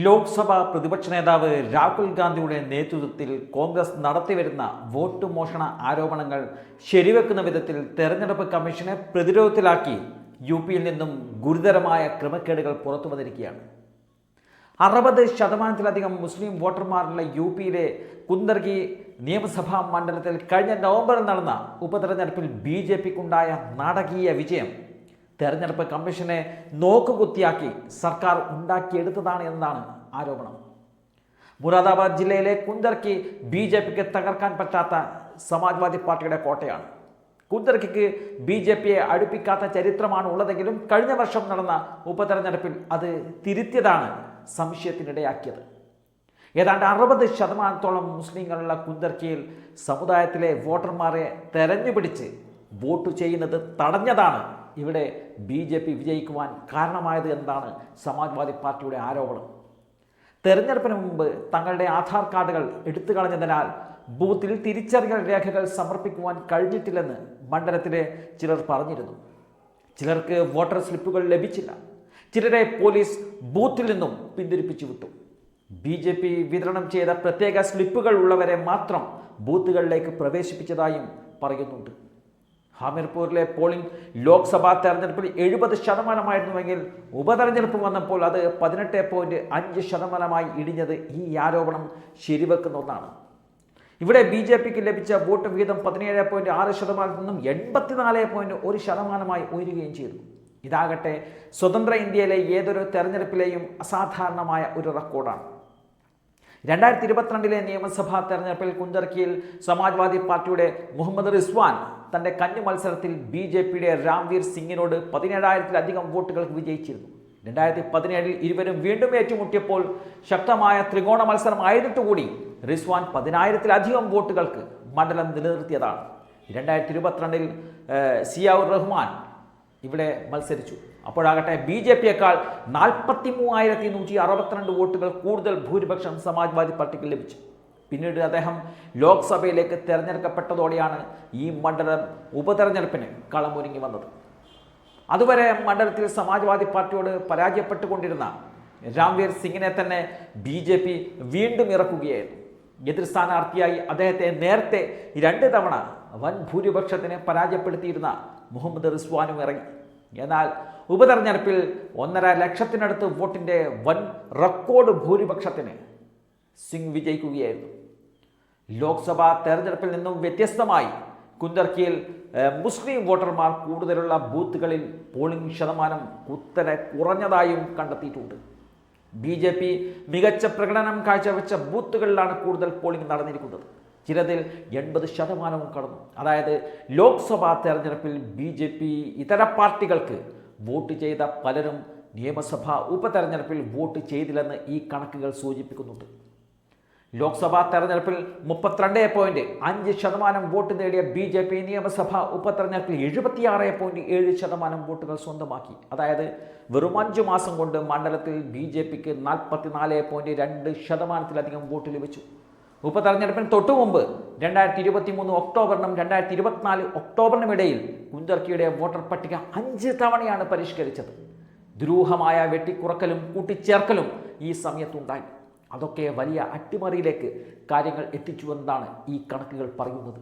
ലോക്സഭാ പ്രതിപക്ഷ നേതാവ് രാഹുൽ ഗാന്ധിയുടെ നേതൃത്വത്തിൽ കോൺഗ്രസ് നടത്തിവരുന്ന വോട്ട് മോഷണ ആരോപണങ്ങൾ ശരിവെക്കുന്ന വിധത്തിൽ തെരഞ്ഞെടുപ്പ് കമ്മീഷനെ പ്രതിരോധത്തിലാക്കി യു പിയിൽ നിന്നും ഗുരുതരമായ ക്രമക്കേടുകൾ പുറത്തു വന്നിരിക്കുകയാണ്. അറുപത് ശതമാനത്തിലധികം മുസ്ലിം വോട്ടർമാരുള്ള യു പിയിലെ കുന്ദർഗി നിയമസഭാ മണ്ഡലത്തിൽ കഴിഞ്ഞ നവംബറിൽ നടന്ന ഉപതെരഞ്ഞെടുപ്പിൽ ബി ജെ പിക്കുണ്ടായ നാടകീയ വിജയം തെരഞ്ഞെടുപ്പ് കമ്മീഷനെ നോക്കുകുത്തിയാക്കി സർക്കാർ ഉണ്ടാക്കിയെടുത്തതാണ് എന്നാണ് ആരോപണം. മുറാദാബാദ് ജില്ലയിലെ കുന്ദർക്കി ബി ജെ പിക്ക് തകർക്കാൻ പറ്റാത്ത സമാജ്വാദി പാർട്ടിയുടെ കോട്ടയാണ്. കുന്ദർക്കിക്ക് ബി ജെ പിയെ അടുപ്പിക്കാത്ത ചരിത്രമാണ് ഉള്ളതെങ്കിലും കഴിഞ്ഞ വർഷം നടന്ന ഉപതെരഞ്ഞെടുപ്പിൽ അത് തിരുത്തിയതാണ് സംശയത്തിനിടയാക്കിയത്. ഏതാണ്ട് അറുപത് ശതമാനത്തോളം മുസ്ലിങ്ങളുള്ള കുന്ദർക്കിയിൽ സമുദായത്തിലെ വോട്ടർമാരെ തെരഞ്ഞുപിടിച്ച് വോട്ട് ചെയ്യുന്നത് തടഞ്ഞതാണ് ഇവിടെ ബി ജെ പി വിജയിക്കുവാൻ കാരണമായത് എന്താണ് സമാജ്വാദി പാർട്ടിയുടെ ആരോപണം? തെരഞ്ഞെടുപ്പിന് മുമ്പ് തങ്ങളുടെ ആധാർ കാർഡുകൾ എടുത്തു കളഞ്ഞതിനാൽ ബൂത്തിൽ തിരിച്ചറിയൽ രേഖകൾ സമർപ്പിക്കുവാൻ കഴിഞ്ഞിട്ടില്ലെന്ന് മണ്ഡലത്തിലെ ചിലർ പറഞ്ഞിരുന്നു. ചിലർക്ക് വോട്ടർ സ്ലിപ്പുകൾ ലഭിച്ചില്ല. ചിലരെ പോലീസ് ബൂത്തിൽ നിന്നും പിന്തിരിപ്പിച്ചു വിട്ടു. ബി ജെ പി വിതരണം ചെയ്ത പ്രത്യേക സ്ലിപ്പുകൾ ഉള്ളവരെ മാത്രം ബൂത്തുകളിലേക്ക് പ്രവേശിപ്പിച്ചതായും പറയുന്നുണ്ട്. ഹാമിർപൂരിലെ പോളിംഗ് ലോക്സഭാ തെരഞ്ഞെടുപ്പിൽ എഴുപത് ശതമാനമായിരുന്നുവെങ്കിൽ ഉപതെരഞ്ഞെടുപ്പ് വന്നപ്പോൾ അത് പതിനെട്ട് പോയിന്റ് അഞ്ച് ശതമാനമായി ഇടിഞ്ഞത് ഈ ആരോപണം ശരിവെക്കുന്ന ഒന്നാണ്. ഇവിടെ ബി ജെ പിക്ക് ലഭിച്ച വോട്ട് വിഹിതം പതിനേഴ് പോയിന്റ് ആറ് ശതമാനത്തിൽ നിന്നും എൺപത്തിനാല് പോയിന്റ് ഒരു ശതമാനമായി ഉയരുകയും ചെയ്തു. ഇതാകട്ടെ സ്വതന്ത്ര ഇന്ത്യയിലെ ഏതൊരു തെരഞ്ഞെടുപ്പിലെയും അസാധാരണമായ ഒരു റെക്കോർഡാണ്. രണ്ടായിരത്തി ഇരുപത്തിരണ്ടിലെ നിയമസഭാ തെരഞ്ഞെടുപ്പിൽ കുഞ്ചർക്കിയിൽ സമാജ്വാദി പാർട്ടിയുടെ മുഹമ്മദ് റിസ്വാൻ തന്റെ കഞ്ഞു മത്സരത്തിൽ ബി ജെ പിയുടെ രാംവീർ സിംഗിനോട് പതിനേഴായിരത്തിലധികം വോട്ടുകൾക്ക് വിജയിച്ചിരുന്നു. രണ്ടായിരത്തി പതിനേഴിൽ ഇരുവരും വീണ്ടും ഏറ്റുമുട്ടിയപ്പോൾ ശക്തമായ ത്രികോണ മത്സരം ആയിരുന്നിട്ടുകൂടി റിസ്വാൻ പതിനായിരത്തിലധികം വോട്ടുകൾക്ക് മണ്ഡലം നിലനിർത്തിയതാണ്. രണ്ടായിരത്തി ഇരുപത്തിരണ്ടിൽ സിയാവുർ റഹ്മാൻ ഇവിടെ മത്സരിച്ചു. അപ്പോഴാകട്ടെ ബി ജെ പിയേക്കാൾ നാൽപ്പത്തി മൂവായിരത്തി നൂറ്റി അറുപത്തിരണ്ട് വോട്ടുകൾ കൂടുതൽ ഭൂരിപക്ഷം സമാജ്വാദി പാർട്ടിക്ക് ലഭിച്ചു. പിന്നീട് അദ്ദേഹം ലോക്സഭയിലേക്ക് തിരഞ്ഞെടുക്കപ്പെട്ടതോടെയാണ് ഈ മണ്ഡലം ഉപതെരഞ്ഞെടുപ്പിന് കളമൊരുങ്ങി വന്നത്. അതുവരെ മണ്ഡലത്തിൽ സമാജ്വാദി പാർട്ടിയോട് പരാജയപ്പെട്ടുകൊണ്ടിരുന്ന രാംവീർ സിംഗിനെ തന്നെ ബി ജെ പി വീണ്ടും ഇറക്കുകയായിരുന്നു. എതിർ സ്ഥാനാർത്ഥിയായി അദ്ദേഹത്തെ നേരത്തെ രണ്ട് തവണ വൻ ഭൂരിപക്ഷത്തിന് പരാജയപ്പെടുത്തിയിരുന്ന മുഹമ്മദ് റിസ്വാനും ഇറങ്ങി. എന്നാൽ ഉപതെരഞ്ഞെടുപ്പിൽ ഒന്നര ലക്ഷത്തിനടുത്ത് വോട്ടിന്റെ വൻ റെക്കോർഡ് ഭൂരിപക്ഷത്തിന് സിംഗ് വിജയിക്കുകയായിരുന്നു. ലോക്സഭാ തെരഞ്ഞെടുപ്പിൽ നിന്നും വ്യത്യസ്തമായി കുന്തർക്കിയിൽ മുസ്ലിം വോട്ടർമാർ കൂടുതലുള്ള ബൂത്തുകളിൽ പോളിംഗ് ശതമാനം കുത്തനെ കുറഞ്ഞതായും കണ്ടെത്തിയിട്ടുണ്ട്. ബി മികച്ച പ്രകടനം കാഴ്ചവെച്ച ബൂത്തുകളിലാണ് കൂടുതൽ പോളിംഗ് നടന്നിരിക്കുന്നത്. ചിലതിൽ എൺപത് ശതമാനവും കടന്നു. അതായത് ലോക്സഭാ തെരഞ്ഞെടുപ്പിൽ ബി ജെ പി ഇതര പാർട്ടികൾക്ക് വോട്ട് ചെയ്ത പലരും നിയമസഭാ ഉപതെരഞ്ഞെടുപ്പിൽ വോട്ട് ചെയ്തില്ലെന്ന് ഈ കണക്കുകൾ സൂചിപ്പിക്കുന്നുണ്ട്. ലോക്സഭാ തെരഞ്ഞെടുപ്പിൽ മുപ്പത്തിരണ്ട് പോയിന്റ് അഞ്ച് ശതമാനം വോട്ട് നേടിയ ബി ജെ പി നിയമസഭാ ഉപതെരഞ്ഞെടുപ്പിൽ എഴുപത്തിയാറ് പോയിന്റ് ഏഴ് ശതമാനം വോട്ടുകൾ സ്വന്തമാക്കി. അതായത് വെറും അഞ്ച് മാസം കൊണ്ട് മണ്ഡലത്തിൽ ബി ജെ പിക്ക് നാൽപ്പത്തിനാല് പോയിന്റ് രണ്ട് ശതമാനത്തിലധികം വോട്ട് ലഭിച്ചു. ഉപതെരഞ്ഞെടുപ്പിന് തൊട്ടു മുമ്പ് രണ്ടായിരത്തി ഇരുപത്തി മൂന്ന് ഒക്ടോബറിനും രണ്ടായിരത്തി ഇരുപത്തിനാല് ഒക്ടോബറിനും ഇടയിൽ കുന്തർക്കിയുടെ വോട്ടർ പട്ടിക അഞ്ച് തവണയാണ് പരിഷ്കരിച്ചത്. ദുരൂഹമായ വെട്ടിക്കുറക്കലും കൂട്ടിച്ചേർക്കലും ഈ സമയത്തുണ്ടായി. അതൊക്കെ വലിയ അട്ടിമറിയിലേക്ക് കാര്യങ്ങൾ എത്തിച്ചുവെന്നാണ് ഈ കണക്കുകൾ പറയുന്നത്.